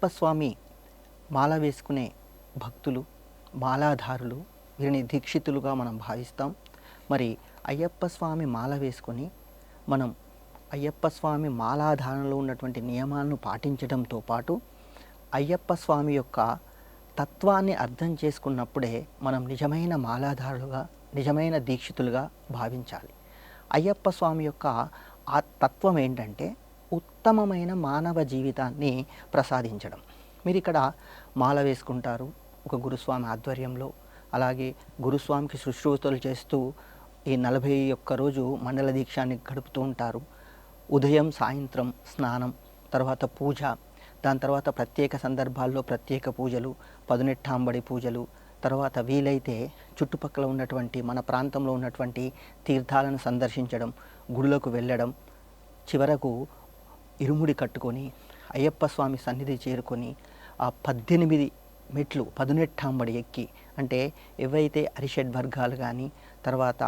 అయ్యప్ప స్వామి మాల వేసుకునే భక్తులు మాలాధారులు వీరిని దీక్షితులుగా మనం భావిస్తాం. మరి అయ్యప్ప స్వామి మాల వేసుకొని మనం అయ్యప్ప స్వామి మాలాధారణలో ఉన్నటువంటి నియమాలను పాటించడంతో పాటు అయ్యప్ప స్వామి యొక్క తత్వాన్ని అర్థం చేసుకున్నప్పుడే మనం నిజమైన మాలాధారులుగా నిజమైన దీక్షితులుగా భావించాలి. అయ్యప్ప స్వామి యొక్క ఆ తత్వం ఏంటంటే ఉత్తమమైన మానవ జీవితాన్ని ప్రసాదించడం. మీరు ఇక్కడ మాల వేసుకుంటారు ఒక గురుస్వామి ఆధ్వర్యంలో. అలాగే గురుస్వామికి శుశ్రూషలు చేస్తూ ఈ నలభై ఒక్క రోజు మండల దీక్షాన్ని గడుపుతూ ఉంటారు. ఉదయం సాయంత్రం స్నానం తర్వాత పూజ దాని తర్వాత ప్రత్యేక సందర్భాల్లో ప్రత్యేక పూజలు పదునెట్టాంబడి పూజలు తర్వాత వీలైతే చుట్టుపక్కల ఉన్నటువంటి మన ప్రాంతంలో ఉన్నటువంటి తీర్థాలను సందర్శించడం గుడులకు వెళ్ళడం చివరకు ఇరుముడి కట్టుకొని అయ్యప్ప స్వామి సన్నిధి చేరుకొని ఆ పద్దెనిమిది మెట్లు పదునెట్టాంబడి ఎక్కి అంటే ఏవైతే అరిషడ్ వర్గాలు కానీ తర్వాత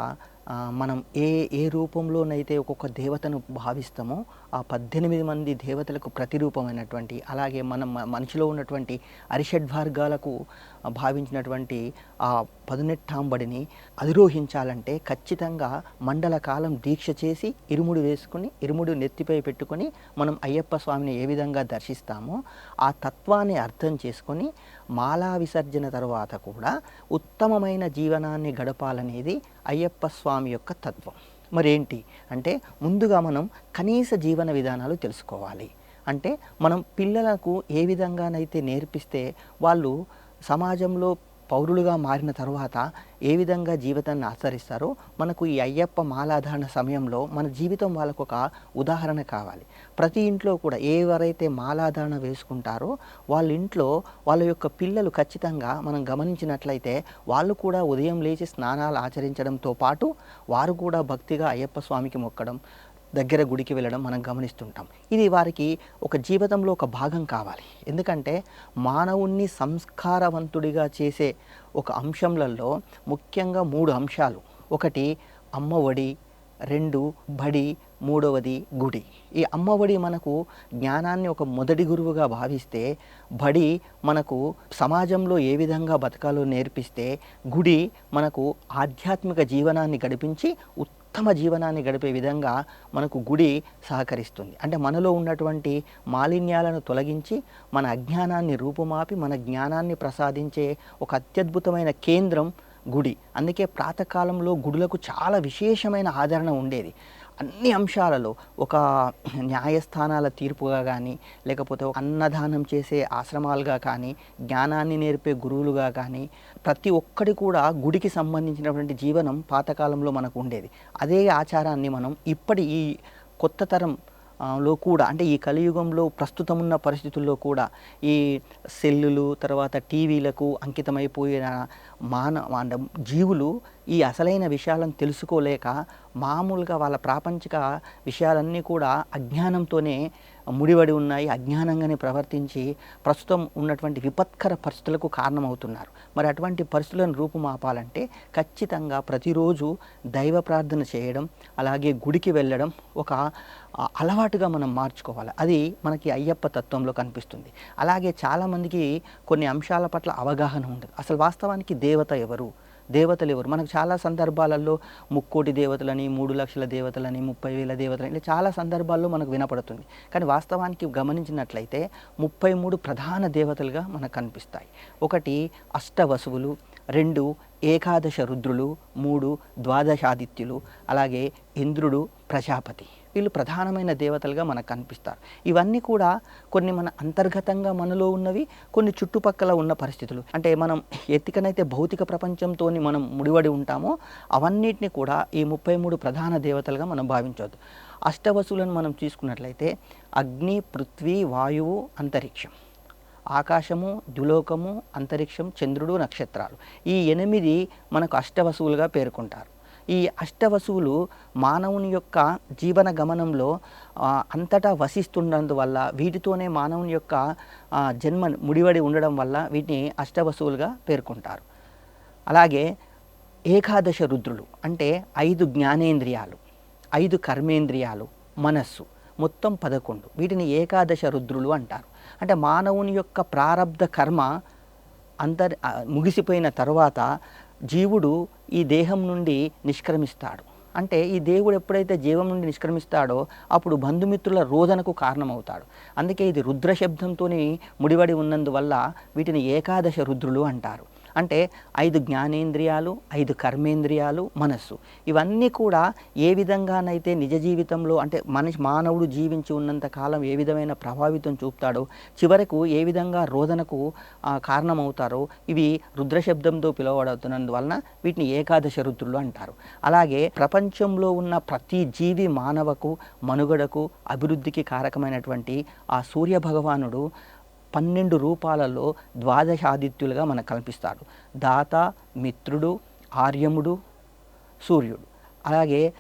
మనం ఏ ఏ రూపంలోనైతే ఒక్కొక్క దేవతను భావిస్తామో ఆ పద్దెనిమిది మంది దేవతలకు ప్రతిరూపమైనటువంటి అలాగే మనం మనిషిలో ఉన్నటువంటి అరిషడ్వర్గాలకు భావించినటువంటి ఆ పదునెట్టాంబడిని అధిరోహించాలంటే ఖచ్చితంగా మండల కాలం దీక్ష చేసి ఇరుముడు వేసుకుని ఇరుముడు నెత్తిపై పెట్టుకొని మనం అయ్యప్ప స్వామిని ఏ విధంగా దర్శిస్తామో ఆ తత్వాన్ని అర్థం చేసుకొని మాలా విసర్జన తర్వాత కూడా ఉత్తమమైన జీవనాన్ని గడపాలనేది అయ్యప్ప స్వామి యొక్క తత్వం. మరేంటి? అంటే ముందుగా మనం కనీస జీవన విధానాలు తెలుసుకోవాలి. అంటే మనం పిల్లలకు ఏ విధంగానైతే నేర్పిస్తే వాళ్ళు సమాజంలో పౌరులుగా మారిన తర్వాత ఏ విధంగా జీవితాన్ని ఆచరిస్తారో మనకు ఈ అయ్యప్ప మాలాధారణ సమయంలో మన జీవితం వాళ్ళకు ఒక ఉదాహరణ కావాలి. ప్రతి ఇంట్లో కూడా ఎవరైతే మాలాధారణ వేసుకుంటారో వాళ్ళ ఇంట్లో వాళ్ళ యొక్క పిల్లలు ఖచ్చితంగా మనం గమనించినట్లయితే వాళ్ళు కూడా ఉదయం లేచి స్నానాలు ఆచరించడంతో పాటు వారు కూడా భక్తిగా అయ్యప్ప స్వామికి మొక్కడం దగ్గర గుడికి వెళ్ళడం మనం గమనిస్తుంటాం. ఇది వారికి ఒక జీవితంలో ఒక భాగం కావాలి. ఎందుకంటే మానవుణ్ణి సంస్కారవంతుడిగా చేసే ఒక అంశంలలో ముఖ్యంగా మూడు అంశాలు. ఒకటి అమ్మఒడి రెండు బడి మూడవది గుడి. ఈ అమ్మఒడి మనకు జ్ఞానాన్ని ఒక మొదటి గురువుగా భావిస్తే బడి మనకు సమాజంలో ఏ విధంగా బతకాలో నేర్పిస్తే గుడి మనకు ఆధ్యాత్మిక జీవనాన్ని గడిపించి ఉత్తమ జీవనాన్ని గడిపే విధంగా మనకు గుడి సహకరిస్తుంది. అంటే మనలో ఉన్నటువంటి మాలిన్యాలను తొలగించి మన అజ్ఞానాన్ని రూపుమాపి మన జ్ఞానాన్ని ప్రసాదించే ఒక అత్యద్భుతమైన కేంద్రం గుడి. అందుకే ప్రాతకాలంలో గుడులకు చాలా విశేషమైన ఆదరణ ఉండేది. అన్ని అంశాలలో ఒక న్యాయస్థానాల తీర్పుగా కానీ లేకపోతే అన్నదానం చేసే ఆశ్రమాలుగా కానీ జ్ఞానాన్ని నేర్పే గురువులుగా కానీ ప్రతి ఒక్కటి కూడా గుడికి సంబంధించినటువంటి జీవనం పాతకాలంలో మనకు ఉండేది. అదే ఆచారాన్ని మనం ఇప్పటి ఈ కొత్త తరం లో కూడా అంటే ఈ కలియుగంలో ప్రస్తుతం ఉన్న పరిస్థితుల్లో కూడా ఈ సెల్లులు తర్వాత టీవీలకు అంకితమైపోయిన మాన అంటే జీవులు ఈ అసలైన విషయాలను తెలుసుకోలేక మామూలుగా వాళ్ళ ప్రాపంచిక విషయాలన్నీ కూడా అజ్ఞానంతోనే ముడివడి ఉన్నాయి అజ్ఞానంగానే ప్రవర్తించి ప్రస్తుతం ఉన్నటువంటి విపత్కర పరిస్థితులకు కారణమవుతున్నారు. మరి అటువంటి పరిస్థితులను రూపుమాపాలంటే ఖచ్చితంగా ప్రతిరోజు దైవ ప్రార్థన చేయడం అలాగే గుడికి వెళ్ళడం ఒక అలవాటుగా మనం మార్చుకోవాలి. అది మనకి అయ్యప్ప తత్వంలో కనిపిస్తుంది. అలాగే చాలామందికి కొన్ని అంశాల పట్ల అవగాహన ఉండదు అసలు వాస్తవానికి దేవత ఎవరు? దేవతలు ఎవరు? మనకు చాలా సందర్భాలలో ముక్కోటి దేవతలని మూడు లక్షల దేవతలని ముప్పై వేల దేవతలని ఇలా చాలా సందర్భాల్లో మనకు వినపడుతుంది. కానీ వాస్తవానికి గమనించినట్లయితే ముప్పై మూడు ప్రధాన దేవతలుగా మనకు కనిపిస్తాయి. ఒకటి అష్టవసువులు రెండు ఏకాదశ రుద్రులు మూడు ద్వాదశాదిత్యులు అలాగే ఇంద్రుడు ప్రజాపతి. వీళ్ళు ప్రధానమైన దేవతలుగా మనకు కనిపిస్తారు. ఇవన్నీ కూడా కొన్ని మన అంతర్గతంగా మనలో ఉన్నవి కొన్ని చుట్టుపక్కల ఉన్న పరిస్థితులు. అంటే మనం ఎత్తికనైతే భౌతిక ప్రపంచంతో మనం ముడివడి ఉంటామో అవన్నిటిని కూడా ఈ ముప్పై మూడు ప్రధాన దేవతలుగా మనం భావించవద్దు. అష్టవసులను మనం తీసుకున్నట్లయితే అగ్ని పృథ్వీ వాయువు అంతరిక్షం. ఆకాశము ద్యులోకము అంతరిక్షం చంద్రుడు నక్షత్రాలు. ఈ ఎనిమిది మనకు అష్టవసువులుగా పేర్కొంటారు. ఈ అష్టవసువులు మానవుని యొక్క జీవన గమనంలో అంతటా వసిస్తున్నందువల్ల వీటితోనే మానవుని యొక్క జన్మ ముడివడి ఉండడం వల్ల వీటిని అష్టవసువులుగా పేర్కొంటారు. అలాగే ఏకాదశ రుద్రులు అంటే ఐదు జ్ఞానేంద్రియాలు ఐదు కర్మేంద్రియాలు మనస్సు మొత్తం పదకొండు. వీటిని ఏకాదశ రుద్రులు అంటారు. అంటే మానవుని యొక్క ప్రారంధ కర్మ అంతర్ ముగిసిపోయిన తర్వాత జీవుడు ఈ దేహం నుండి నిష్క్రమిస్తాడు. అంటే ఈ దేవుడు ఎప్పుడైతే జీవం నుండి నిష్క్రమిస్తాడో అప్పుడు బంధుమిత్రుల రోదనకు కారణమవుతాడు. అందుకే ఇది రుద్ర శబ్దంతో ముడివడి ఉన్నందువల్ల వీటిని ఏకాదశ రుద్రులు అంటారు. అంటే ఐదు జ్ఞానేంద్రియాలు ఐదు కర్మేంద్రియాలు మనస్సు. ఇవన్నీ కూడా ఏ విధంగానైతే నిజ జీవితంలో అంటే మనిషి మానవుడు జీవించి ఉన్నంత కాలం ఏ విధమైన ప్రభావితం చూపుతాడో చివరకు ఏ విధంగా రోదనకు కారణమవుతారో ఇవి రుద్రశబ్దంతో పిలువబడుతున్నందువలన వీటిని ఏకాదశ రుద్రులు అంటారు. అలాగే ప్రపంచంలో ఉన్న ప్రతి జీవి మానవకు మనుగడకు అభివృద్ధికి కారకమైనటువంటి ఆ సూర్య భగవానుడు పన్నెండు రూపాలలో ద్వాదశాదిత్యులుగా మనకు కల్పిస్తాడు దాత మిత్రుడు ఆర్యముడు సూర్యుడు. అలాగే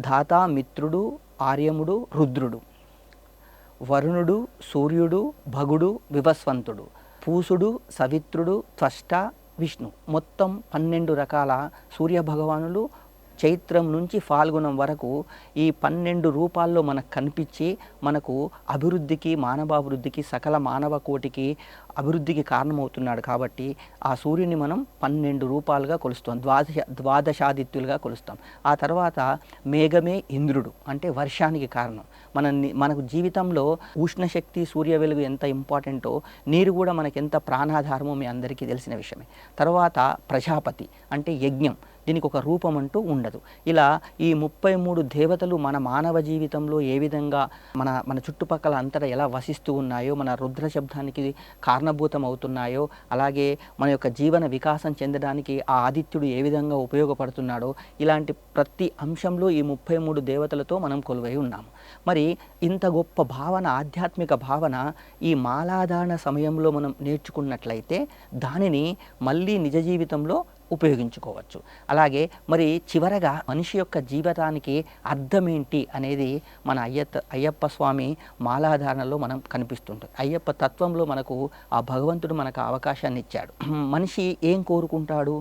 దాత మిత్రుడు ఆర్యముడు రుద్రుడు. వరుణుడు సూర్యుడు భగుడు వివస్వంతుడు. పూసుడు సవిత్రుడు త్వష్ట విష్ణు. మొత్తం పన్నెండు రకాల సూర్య భగవానులు చైత్రం నుంచి ఫాల్గుణం వరకు ఈ పన్నెండు రూపాల్లో మనకు కనిపించి మనకు అభివృద్ధికి మానవాభివృద్ధికి సకల మానవ కోటికి అభివృద్ధికి కారణమవుతున్నాడు కాబట్టి ఆ సూర్యుని మనం పన్నెండు రూపాలుగా కొలుస్తాం. ద్వాదశ ద్వాదశాదిత్యులుగా కొలుస్తాం. ఆ తర్వాత మేఘమే ఇంద్రుడు అంటే వర్షానికి కారణం. మన మనకు జీవితంలో ఉష్ణశక్తి సూర్య వెలుగు ఎంత ఇంపార్టెంటో నీరు కూడా మనకి ఎంత ప్రాణాధారమో మీ అందరికీ తెలిసిన విషయమే. తర్వాత ప్రజాపతి అంటే యజ్ఞం. దీనికి ఒక రూపం అంటూ ఉండదు. ఇలా ఈ ముప్పై మూడు దేవతలు మన మానవ జీవితంలో ఏ విధంగా మన మన చుట్టుపక్కల అంతటా ఎలా వసిస్తూ ఉన్నాయో మన రుద్ర శబ్దానికి కారణభూతం అవుతున్నాయో అలాగే మన యొక్క జీవన వికాసం చెందడానికి ఆ ఆదిత్యుడు ఏ విధంగా ఉపయోగపడుతున్నాడో ఇలాంటి ప్రతి అంశంలో ఈ ముప్పై మూడు దేవతలతో మనం కొలువై ఉన్నాము. మరి ఇంత గొప్ప భావన ఆధ్యాత్మిక భావన ఈ మాలాధారణ సమయంలో మనం నేర్చుకున్నట్లయితే దానిని మళ్ళీ నిజ జీవితంలో ఉపయోగించుకోవచ్చు. అలాగే మరి చివరగా మనిషి యొక్క జీవితానికి అర్థమేంటి అనేది మన అయ్య అయ్యప్ప స్వామి మాలాధారణలో మనం కనిపిస్తుంటుంది అయ్యప్ప తత్వంలో మనకు ఆ భగవంతుడు మనకు అవకాశాన్ని ఇచ్చాడు. మనిషి ఏం కోరుకుంటాడు?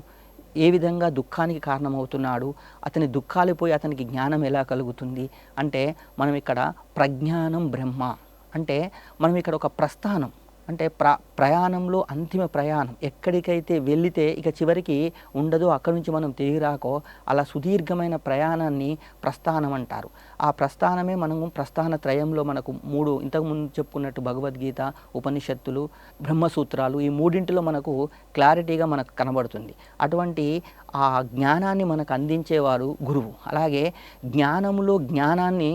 ఏ విధంగా దుఃఖానికి కారణమవుతున్నాడు? అతని దుఃఖాలు పోయి అతనికి జ్ఞానం ఎలా కలుగుతుంది? అంటే మనం ఇక్కడ ప్రజ్ఞానం బ్రహ్మ. అంటే మనం ఇక్కడ ఒక ప్రస్థానం. అంటే ప్ర ప్రయాణంలో అంతిమ ప్రయాణం. ఎక్కడికైతే వెళితే ఇక చివరికి ఉండదో అక్కడి నుంచి మనం తిరిగి రాకో అలా సుదీర్ఘమైన ప్రయాణాన్ని ప్రస్థానం అంటారు. ఆ ప్రస్థానమే మనము ప్రస్థాన త్రయంలో మనకు మూడు ఇంతకుముందు చెప్పుకున్నట్టు భగవద్గీత ఉపనిషత్తులు బ్రహ్మసూత్రాలు ఈ మూడింటిలో మనకు క్లారిటీగా మనకు కనబడుతుంది. అటువంటి ఆ జ్ఞానాన్ని మనకు అందించేవారు గురువు. అలాగే జ్ఞానంలో జ్ఞానాన్ని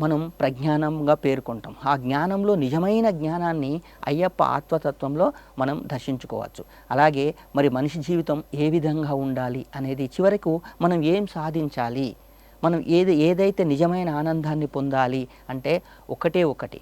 మనం ప్రజ్ఞానంగా పేర్కొంటాం. ఆ జ్ఞానంలో నిజమైన జ్ఞానాన్ని అయ్యప్ప ఆత్మతత్వంలో మనం దర్శించుకోవచ్చు. అలాగే మరి మనిషి జీవితం ఏ విధంగా ఉండాలి అనేది చివరకు మనం ఏం సాధించాలి? మనం ఏది ఏదైతే నిజమైన ఆనందాన్ని పొందాలి అంటే ఒకటే ఒకటి.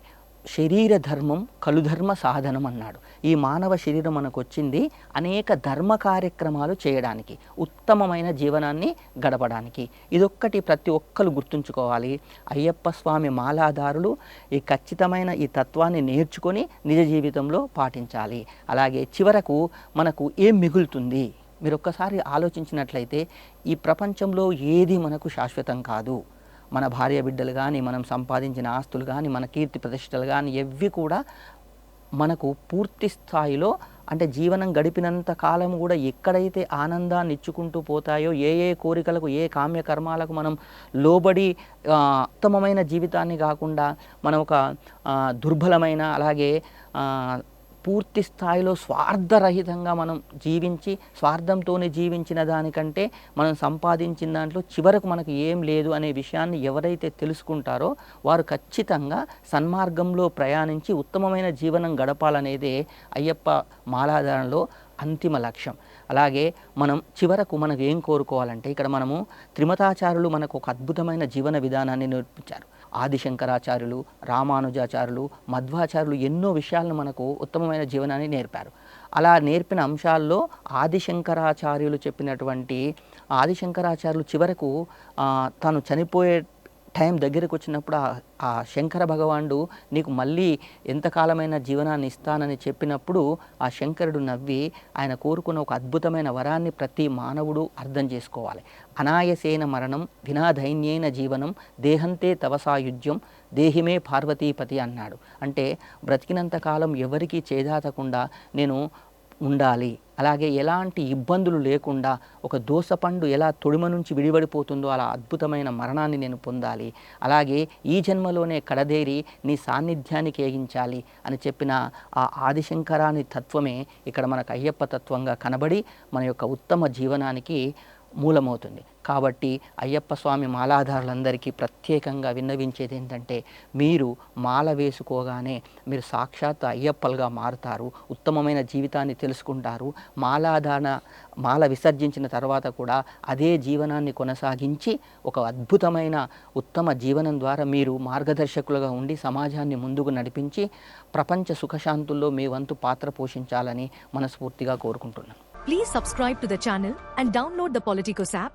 శరీర ధర్మం కలుధర్మ సాధనం అన్నాడు. ఈ మానవ శరీరం మనకు వచ్చింది అనేక ధర్మ కార్యక్రమాలు చేయడానికి ఉత్తమమైన జీవనాన్ని గడపడానికి. ఇదొక్కటి ప్రతి ఒక్కరు గుర్తుంచుకోవాలి. అయ్యప్ప స్వామి మాలాధారులు ఈ ఖచ్చితమైన ఈ తత్వాన్ని నేర్చుకొని నిజ జీవితంలో పాటించాలి. అలాగే చివరకు మనకు ఏం మిగులుతుంది? మీరు ఒక్కసారి ఆలోచించినట్లయితే ఈ ప్రపంచంలో ఏది మనకు శాశ్వతం కాదు. మన భార్య బిడ్డలు కానీ మనం సంపాదించిన ఆస్తులు కానీ మన కీర్తి ప్రతిష్టలు కానీ ఇవి కూడా మనకు పూర్తి స్థాయిలో అంటే జీవనం గడిపినంత కాలం కూడా ఎక్కడైతే ఆనందాన్ని ఇచ్చుకుంటూ పోతాయో ఏ ఏ కోరికలకు ఏ కామ్యకర్మాలకు మనం లోబడి ఉత్తమమైన జీవితాన్ని కాకుండా మనం ఒక దుర్బలమైన అలాగే పూర్తి స్థాయిలో స్వార్థరహితంగా మనం జీవించి స్వార్థంతోనే జీవించిన దానికంటే మనం సంపాదించిన దాంట్లో చివరకు మనకు ఏం లేదు అనే విషయాన్ని ఎవరైతే తెలుసుకుంటారో వారు ఖచ్చితంగా సన్మార్గంలో ప్రయాణించి ఉత్తమమైన జీవనం గడపాలనేదే అయ్యప్ప మాలాధారణలో అంతిమ లక్ష్యం. అలాగే మనం చివరకు మనకు ఏం కోరుకోవాలంటే ఇక్కడ మనము త్రిమతాచారులు మనకు ఒక అద్భుతమైన జీవన విధానాన్ని నేర్పించారు. ఆదిశంకరాచార్యులు రామానుజాచార్యులు మధ్వాచార్యులు ఎన్నో విషయాలను మనకు ఉత్తమమైన జీవనాన్ని నేర్పారు. అలా నేర్పిన అంశాల్లో ఆదిశంకరాచార్యులు చెప్పినటువంటి ఆదిశంకరాచార్యులు చివరకు తను తాను చనిపోయే టైం దగ్గరికి వచ్చినప్పుడు ఆ- శంకర భగవానుడు నీకు మళ్ళీ ఎంతకాలమైన జీవనాన్ని ఇస్తానని చెప్పినప్పుడు ఆ శంకరుడు నవ్వి ఆయన కోరుకున్న ఒక అద్భుతమైన వరాన్ని ప్రతి మానవుడు అర్థం చేసుకోవాలి. అనాయసేన మరణం వినాధైన్యేన జీవనం దేహంతే తవసాయుధ్యం దేహిమే పార్వతీపతి అన్నాడు. అంటే బ్రతికినంత కాలం ఎవరికీ చేదాతకుండా నేను ఉండాలి. అలాగే ఎలాంటి ఇబ్బందులు లేకుండా ఒక దోసపండు ఎలా తొడిమ నుంచి విడిపడిపోతుందో అలా అద్భుతమైన మరణాన్ని నేను పొందాలి. అలాగే ఈ జన్మలోనే కడదేరి నీ సాన్నిధ్యానికి ఏగించాలి అని చెప్పిన ఆ ఆదిశంకరాని తత్వమే ఇక్కడ మనకు అయ్యప్ప తత్వంగా కనబడి మన యొక్క ఉత్తమ జీవనానికి మూలమవుతుంది. కాబట్టి అయ్యప్ప స్వామి మాలాధారులందరికీ ప్రత్యేకంగా విన్నవించేది ఏంటంటే మీరు మాల వేసుకోగానే మీరు సాక్షాత్ అయ్యప్పలుగా మారుతారు ఉత్తమమైన జీవితాన్ని తెలుసుకుంటారు మాలాధారణ మాల విసర్జించిన తర్వాత కూడా అదే జీవనాన్ని కొనసాగించి ఒక అద్భుతమైన ఉత్తమ జీవనం ద్వారా మీరు మార్గదర్శకులుగా ఉండి సమాజాన్ని ముందుకు నడిపించి ప్రపంచ సుఖశాంతుల్లో మీ వంతు పాత్ర పోషించాలని మనస్ఫూర్తిగా కోరుకుంటున్నాను. Please subscribe to the channel and download the Politicos app